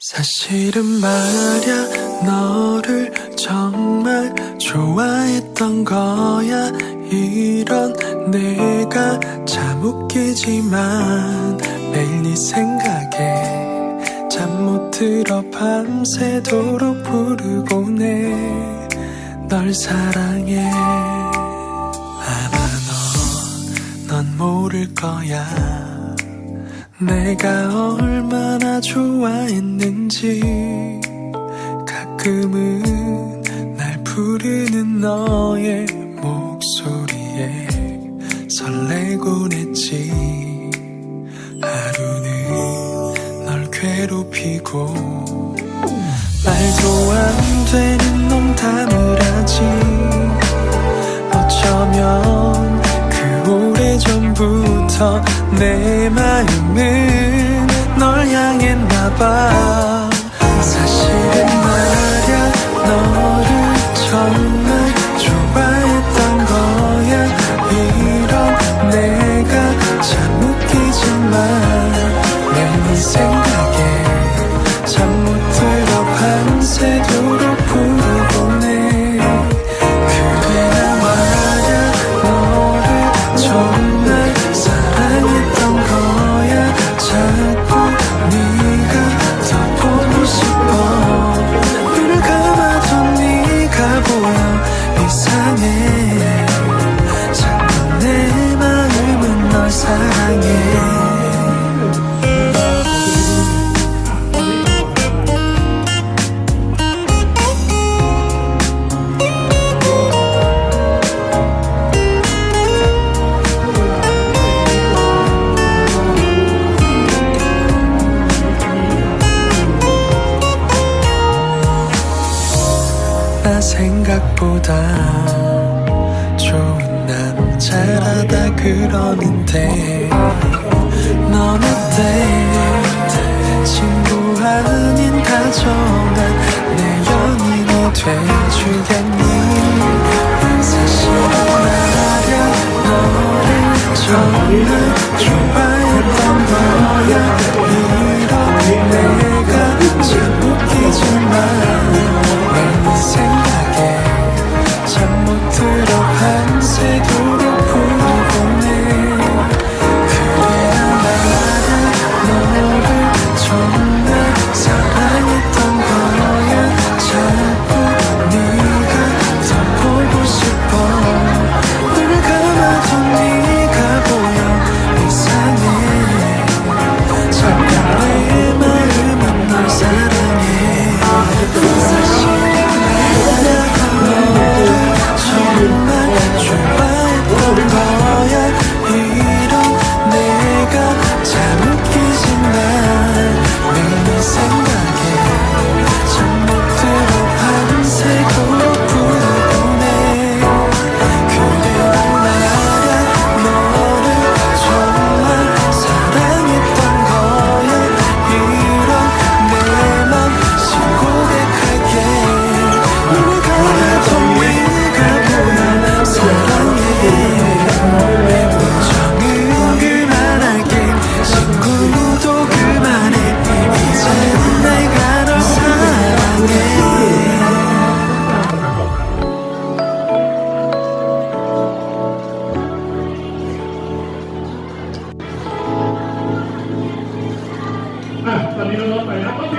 사실은 말야 너를 정말 좋아했던 거야. 이런 내가 참 웃기지만 매일 네 생각에 잠 못 들어 밤새도록 부르고네 널 사랑해. 아마 너넌 모를 거야 내가 얼마나 좋아했는지 가끔은 날 부르는 너의 목소리에 설레곤 했지. 하루는 널 괴롭히고 말도 안 되는 농담을 하지. 어쩌면 그 오래전부터 내 마음은 널 吧。 나 생각보다 좋은 남자라다 그러는데. 넌 어때? 친구 아닌 다정한 내 연인이 돼주겠니? 사실은 말야 너를 정말 좋아했던 거야. 이런 내가 참 웃기지만 minutos para